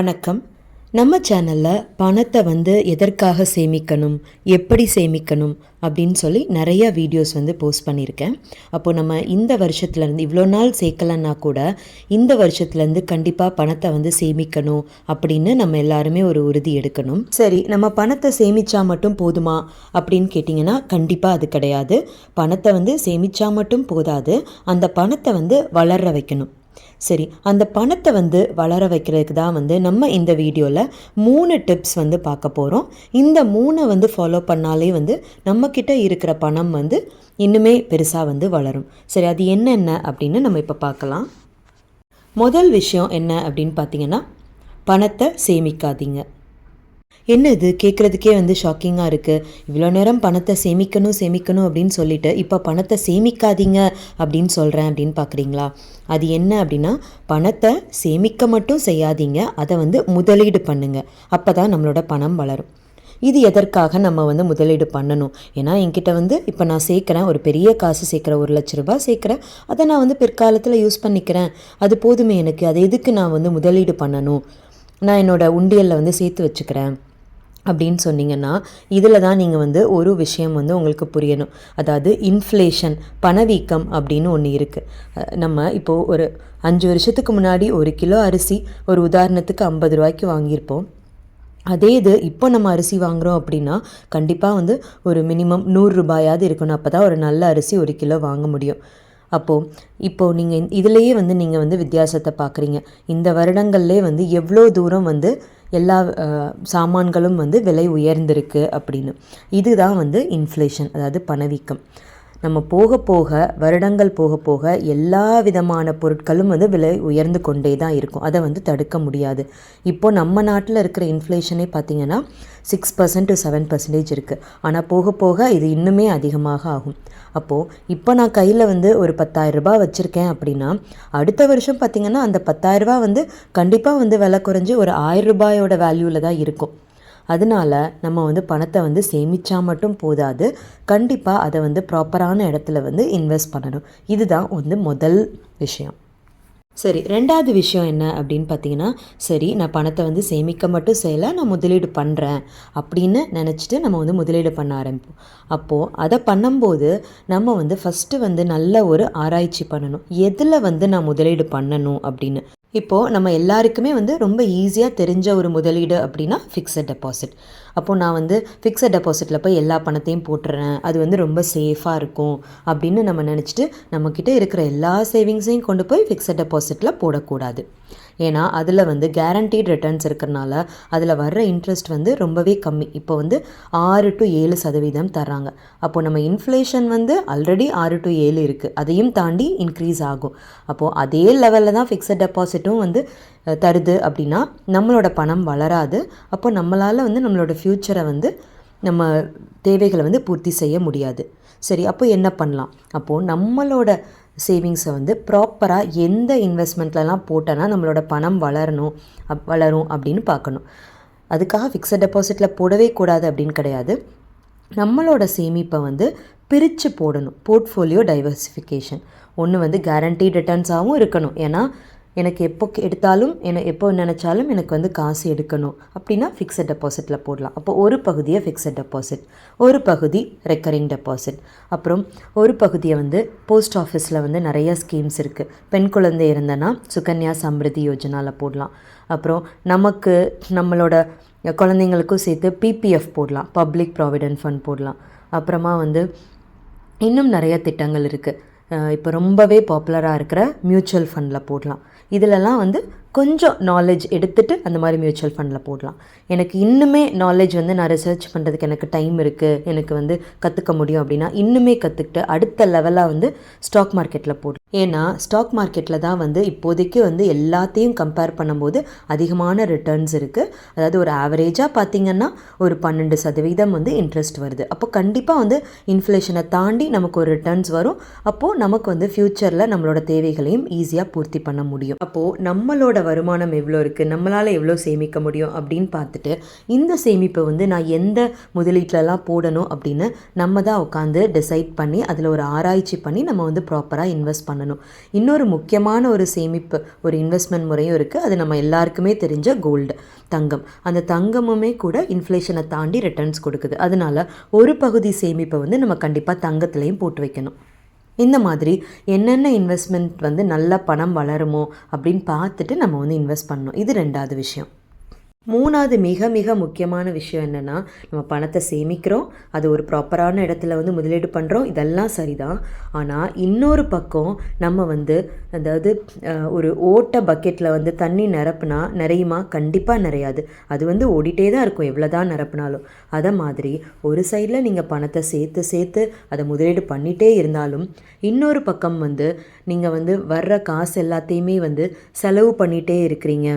வணக்கம். நம்ம சேனலில் பணத்தை வந்து எதற்காக சேமிக்கணும் எப்படி சேமிக்கணும் அப்படின்னு சொல்லி நிறைய வீடியோஸ் வந்து போஸ்ட் பண்ணியிருக்கேன். அப்போது நம்ம இந்த வருஷத்துலேருந்து இவ்வளோ நாள் சேர்க்கலன்னா கூட இந்த வருஷத்துலேருந்து கண்டிப்பாக பணத்தை வந்து சேமிக்கணும் அப்படின்னு நம்ம எல்லாருமே ஒரு உறுதி எடுக்கணும். சரி நம்ம பணத்தை சேமித்தா மட்டும் போதுமா அப்படின்னு கேட்டிங்கன்னா கண்டிப்பாக அது கிடையாது. பணத்தை வந்து சேமித்தா மட்டும் போதாது. அந்த பணத்தை வந்து வளர வைக்கணும். சரி அந்த பணத்தை வந்து வளர வைக்கிறதுக்கு தான் வந்து நம்ம இந்த வீடியோவில் மூணு டிப்ஸ் வந்து பார்க்க போகிறோம் இந்த மூணை வந்து ஃபாலோ பண்ணாலே வந்து நம்மக்கிட்ட இருக்கிற பணம் வந்து இன்னுமே பெருசாக வந்து வளரும். சரி அது என்னென்ன அப்படின்னு நம்ம இப்போ பார்க்கலாம். முதல் விஷயம் என்ன அப்படின்னு பார்த்தீங்கன்னா பணத்தை சேமிக்காதீங்க. என்ன இது? கேட்குறதுக்கே வந்து ஷாக்கிங்காக இருக்குது இவ்வளோ நேரம் பணத்தை சேமிக்கணும் சேமிக்கணும் அப்படின்னு சொல்லிட்டு இப்போ பணத்தை சேமிக்காதீங்க அப்படின்னு சொல்கிறேன் அப்படின்னு பார்க்குறீங்களா அது என்ன அப்படின்னா பணத்தை சேமிக்க மட்டும் செய்யாதீங்க. அதை வந்து முதலீடு பண்ணுங்கள் அப்போ தான் நம்மளோட பணம் வளரும். இது எதற்காக நம்ம வந்து முதலீடு பண்ணணும்? ஏன்னா என்கிட்ட வந்து இப்போ நான் சேர்க்குறேன் ஒரு பெரிய காசு சேர்க்குறேன் ஒரு லட்ச ரூபாய் சேர்க்குறேன். அதை நான் வந்து பிற்காலத்தில் யூஸ் பண்ணிக்கிறேன். அது போதுமே எனக்கு. அதை எதுக்கு நான் வந்து முதலீடு பண்ணணும்? நான் என்னோடய உண்டியலில் வந்து சேர்த்து வச்சுக்கிறேன். அப்படின்னு சொன்னீங்கன்னா இதில் தான் நீங்கள் வந்து ஒரு விஷயம் வந்து உங்களுக்கு புரியணும். அதாவது இன்ஃப்ளேஷன் பணவீக்கம் அப்படின்னு ஒன்று இருக்குது நம்ம இப்போது ஒரு அஞ்சு வருஷத்துக்கு முன்னாடி ஒரு கிலோ அரிசி ஒரு உதாரணத்துக்கு ஐம்பது ரூபாய்க்கு வாங்கியிருப்போம். அதே இது இப்போ நம்ம அரிசி வாங்குகிறோம் அப்படின்னா கண்டிப்பாக வந்து ஒரு மினிமம் நூறுரூபாயாவது இருக்கணும். அப்போ தான் ஒரு நல்ல அரிசி ஒரு கிலோ வாங்க முடியும். அப்போது இப்போது நீங்கள் இதுலேயே வந்து நீங்கள் வந்து வித்தியாசத்தை பார்க்குறீங்க இந்த வருடங்கள்லேயே வந்து எவ்வளோ தூரம் வந்து எல்லா சாமான்களும் வந்து விலை உயர்ந்திருக்கு அப்படின்னு. இதுதான் வந்து இன்ஃப்ளேஷன் அதாவது பணவீக்கம். நம்ம போக போக வருடங்கள் போக போக எல்லா விதமான பொருட்களும் வந்து விலை உயர்ந்து கொண்டே தான் இருக்கும். அதை வந்து தடுக்க முடியாது. இப்போ நம்ம நாட்டில் இருக்கிற இன்ஃப்ளேஷனே பார்த்தீங்கன்னா six percent to seven percentage இருக்குது ஆனால் போக போக இது இன்னுமே அதிகமாக ஆகும். அப்போது இப்போ நான் கையில் வந்து ஒரு 10000 ரூபாய் வச்சுருக்கேன் அப்படின்னா அடுத்த வருஷம் பார்த்திங்கன்னா அந்த பத்தாயிரரூபா வந்து கண்டிப்பாக வந்து விலை குறைஞ்சி ஒரு ஆயிரம் ரூபாயோட வேல்யூவில் தான் இருக்கும். அதனால நம்ம வந்து பணத்தை வந்து சேமித்தா மட்டும் போதாது. கண்டிப்பாக அதை வந்து ப்ராப்பரான இடத்துல வந்து இன்வெஸ்ட் பண்ணணும். இதுதான் வந்து முதல் விஷயம். சரி ரெண்டாவது விஷயம் என்ன அப்படின்னு பார்த்தீங்கன்னா சரி நான் பணத்தை வந்து சேமிக்க மட்டும் செய்யலை நான் முதலீடு பண்ணுறேன் அப்படின்னு நினச்சிட்டு நம்ம வந்து முதலீடு பண்ண ஆரம்பிப்போம். அப்போது அதை பண்ணும்போது நம்ம வந்து ஃபஸ்ட்டு வந்து நல்ல ஒரு ஆராய்ச்சி பண்ணணும். எதில் வந்து நான் முதலீடு பண்ணணும் அப்படின்னு. இப்போது நம்ம எல்லாருக்குமே வந்து ரொம்ப ஈஸியாக தெரிஞ்ச ஒரு முதலீடு அப்படின்னா ஃபிக்ஸட் டெபாசிட் அப்போது நான் வந்து ஃபிக்ஸட் டெபாசிட்டில் போய் எல்லா பணத்தையும் போட்டுறேன். அது வந்து ரொம்ப சேஃபாக இருக்கும் அப்படின்னு நம்ம நினச்சிட்டு நம்மக்கிட்ட இருக்கிற எல்லா சேவிங்ஸையும் கொண்டு போய் ஃபிக்ஸட் டெபாசிட்டில் போடக்கூடாது. ஏன்னா அதில் வந்து கேரண்டீட் ரிட்டர்ன்ஸ் இருக்கிறனால அதில் வர்ற இன்ட்ரெஸ்ட் வந்து ரொம்பவே கம்மி. இப்போ வந்து ஆறு டு ஏழு சதவீதம் தர்றாங்க. அப்போது நம்ம இன்ஃப்ளேஷன் வந்து ஆல்ரெடி ஆறு டு ஏழு இருக்குது அதையும் தாண்டி இன்க்ரீஸ் ஆகும். அப்போது அதே லெவலில் தான் ஃபிக்ஸட் டெபாசிட்டும் வந்து தருது அப்படின்னா நம்மளோட பணம் வளராது. அப்போ நம்மளால் வந்து நம்மளோட ஃப்யூச்சரை வந்து நம்ம தேவைகளை வந்து பூர்த்தி செய்ய முடியாது. சரி அப்போ என்ன பண்ணலாம்? அப்போது நம்மளோட சேவிங்ஸை வந்து ப்ராப்பராக எந்த இன்வெஸ்ட்மெண்ட்லலாம் போட்டோன்னா நம்மளோட பணம் வளரணும் அப் வளரும் அப்படின்னு பார்க்கணும். அதுக்காக ஃபிக்ஸட் டெபாசிட்டில் போடவே கூடாது அப்படின்னு கிடையாது. நம்மளோட சேமிப்பை வந்து பிரித்து போடணும். போர்ட்ஃபோலியோ டைவர்சிஃபிகேஷன் ஒன்று வந்து கேரண்டீட் ரிட்டர்ன்ஸாகவும் இருக்கணும். ஏன்னா எனக்கு எப்போ எடுத்தாலும் என எப்போ நினச்சாலும் எனக்கு வந்து காசு எடுக்கணும். அப்படின்னா ஃபிக்ஸட் டெபாசிட்டில் போடலாம். அப்போ ஒரு பகுதியை ஃபிக்ஸட் டெபாசிட் ஒரு பகுதி ரெக்கரிங் டெபாசிட் அப்புறம் ஒரு பகுதியை வந்து போஸ்ட் ஆஃபீஸில் வந்து நிறைய ஸ்கீம்ஸ் இருக்குது பெண் குழந்தை இருந்தனா சுகன்யா சம்ருதி யோஜனாவில் போடலாம். அப்புறம் நமக்கு நம்மளோட குழந்தைங்களுக்கும் சேர்த்து பிபிஎஃப் போடலாம். பப்ளிக் ப்ராவிடென்ட் ஃபண்ட் போடலாம். அப்புறமா வந்து இன்னும் நிறைய திட்டங்கள் இருக்குது இப்போ ரொம்பவே பாப்புலராக இருக்கிற மியூச்சுவல் ஃபண்டில் போடலாம். இதிலலாம் வந்து கொஞ்சம் நாலேஜ் எடுத்துகிட்டு அந்த மாதிரி மியூச்சுவல் ஃபண்டில் போடலாம். எனக்கு இன்னுமே நாலேஜ் வந்து நான் ரிசர்ச் பண்ணுறதுக்கு எனக்கு டைம் இருக்குது எனக்கு வந்து கற்றுக்க முடியும் அப்படின்னா இன்னுமே கற்றுக்கிட்டு அடுத்த லெவலாக வந்து ஸ்டாக் மார்க்கெட்டில் போடலாம் ஏன்னா ஸ்டாக் மார்க்கெட்டில் தான் வந்து இப்போதைக்கு வந்து எல்லாத்தையும் கம்பேர் பண்ணும்போது அதிகமான ரிட்டர்ன்ஸ் இருக்குது அதாவது ஒரு ஆவரேஜாக பார்த்தீங்கன்னா ஒரு பன்னெண்டு சதவீதம் வந்து இன்ட்ரெஸ்ட் வருது. அப்போ கண்டிப்பாக வந்து இன்ஃப்ளேஷனை தாண்டி நமக்கு ஒரு ரிட்டர்ன்ஸ் வரும். அப்போது நமக்கு வந்து ஃப்யூச்சரில் நம்மளோட தேவைகளையும் ஈஸியாக பூர்த்தி பண்ண முடியும். அப்போது நம்மளோட வருமானம் எவ்வளோ இருக்குது நம்மளால் எவ்வளோ சேமிக்க முடியும் அப்படின்னு பார்த்துட்டு இந்த சேமிப்பை வந்து நான் எந்த முதலீட்டிலலாம் போடணும் அப்படின்னு நம்ம தான் உட்காந்து டிசைட் பண்ணி அதில் ஒரு ஆராய்ச்சி பண்ணி நம்ம வந்து ப்ராப்பராக இன்வெஸ்ட் பண்ணணும். இன்னொரு முக்கியமான ஒரு சேமிப்பு ஒரு இன்வெஸ்ட்மெண்ட் முறையும் இருக்குது அது நம்ம எல்லாருக்குமே தெரிஞ்ச கோல்டு தங்கம். அந்த தங்கமுமே கூட இன்ஃப்ளேஷனை தாண்டி ரிட்டர்ன்ஸ் கொடுக்குது. அதனால ஒரு பகுதி சேமிப்பை வந்து நம்ம கண்டிப்பாக தங்கத்துலேயும் போட்டு வைக்கணும். இந்த மாதிரி என்னென்ன இன்வெஸ்ட்மெண்ட் வந்து நல்ல பணம் வளருமோ அப்படின்னு பார்த்துட்டு நம்ம வந்து இன்வெஸ்ட் பண்ணணும். இது ரெண்டாவது விஷயம். மூணாவது மிக மிக முக்கியமான விஷயம் என்னென்னா நம்ம பணத்தை சேமிக்கிறோம். அது ஒரு ப்ராப்பரான இடத்துல வந்து முதலீடு பண்ணுறோம் இதெல்லாம் சரிதான். ஆனால் இன்னொரு பக்கம் நம்ம வந்து அதாவது ஒரு ஓட்ட பக்கெட்டில் வந்து தண்ணி நிரப்புனா நிறையுமா? கண்டிப்பாக நிறையாது. அது வந்து ஓடிட்டே தான் இருக்கும். எவ்வளோ தான் நிரப்புனாலும். அதை மாதிரி ஒரு சைடில் நீங்கள் பணத்தை சேர்த்து சேர்த்து அதை முதலீடு பண்ணிகிட்டே இருந்தாலும் இன்னொரு பக்கம் வந்து நீங்கள் வந்து வர்ற காசு எல்லாத்தையுமே வந்து செலவு பண்ணிகிட்டே இருக்கிறீங்க.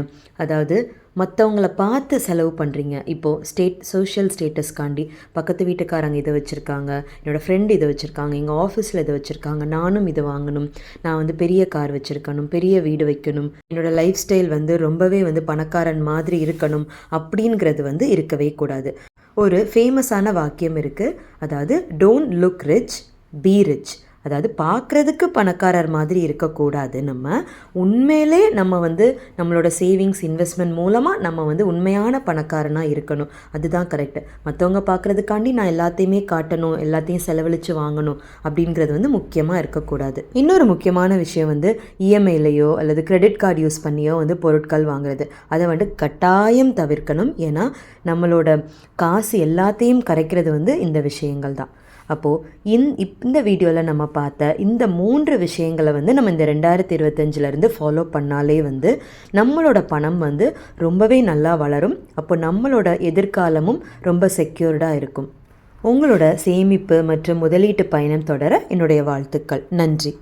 அதாவது மற்றவங்கள பார்த்து செலவு பண்ணுறீங்க இப்போது ஸ்டேட் சோஷியல் ஸ்டேட்டஸ்க்காண்டி பக்கத்து வீட்டுக்காரங்க இதை வச்சுருக்காங்க என்னோடய ஃப்ரெண்டு இதை வச்சுருக்காங்க எங்கள் ஆஃபீஸில் இதை வச்சுருக்காங்க நானும் இதை வாங்கணும் நான் வந்து பெரிய கார் வச்சுருக்கணும் பெரிய வீடு வைக்கணும் என்னோடய லைஃப் ஸ்டைல் வந்து ரொம்பவே வந்து பணக்காரன் மாதிரி இருக்கணும் அப்படிங்கிறது வந்து இருக்கவே கூடாது. ஒரு ஃபேமஸான வாக்கியம் இருக்குது அதாவது don't look rich be rich அதாவது பார்க்குறதுக்கு பணக்காரர் மாதிரி இருக்கக்கூடாது. நம்ம உண்மையிலே நம்ம வந்து நம்மளோட சேவிங்ஸ் இன்வெஸ்ட்மெண்ட் மூலமாக நம்ம வந்து உண்மையான பணக்காரனாக இருக்கணும். அதுதான் கரெக்டு மற்றவங்க பார்க்குறதுக்காண்டி நான் எல்லாத்தையுமே காட்டணும் எல்லாத்தையும் செலவழித்து வாங்கணும் அப்படிங்கிறது வந்து முக்கியமாக இருக்கக்கூடாது. இன்னொரு முக்கியமான விஷயம் வந்து இஎம்ஐலையோ அல்லது கிரெடிட் கார்டு யூஸ் பண்ணியோ வந்து பொருட்கள் வாங்குறது. அதை வந்து கட்டாயம் தவிர்க்கணும். ஏன்னா நம்மளோட காசு எல்லாத்தையும் கரைக்கிறது வந்து இந்த விஷயங்கள் தான். அப்போது இந் இந்த வீடியோவில் நம்ம பார்த்த இந்த மூன்று விஷயங்களை வந்து நம்ம இந்த ரெண்டாயிரத்தி இருபத்தஞ்சிலேருந்து ஃபாலோ பண்ணாலே வந்து நம்மளோட பணம் வந்து ரொம்பவே நல்லா வளரும். அப்போ நம்மளோட எதிர்காலமும் ரொம்ப செக்யூர்டாக இருக்கும். உங்களோட சேமிப்பு மற்றும் முதலீட்டு பயணம் தொடர என்னுடைய வாழ்த்துக்கள். நன்றி.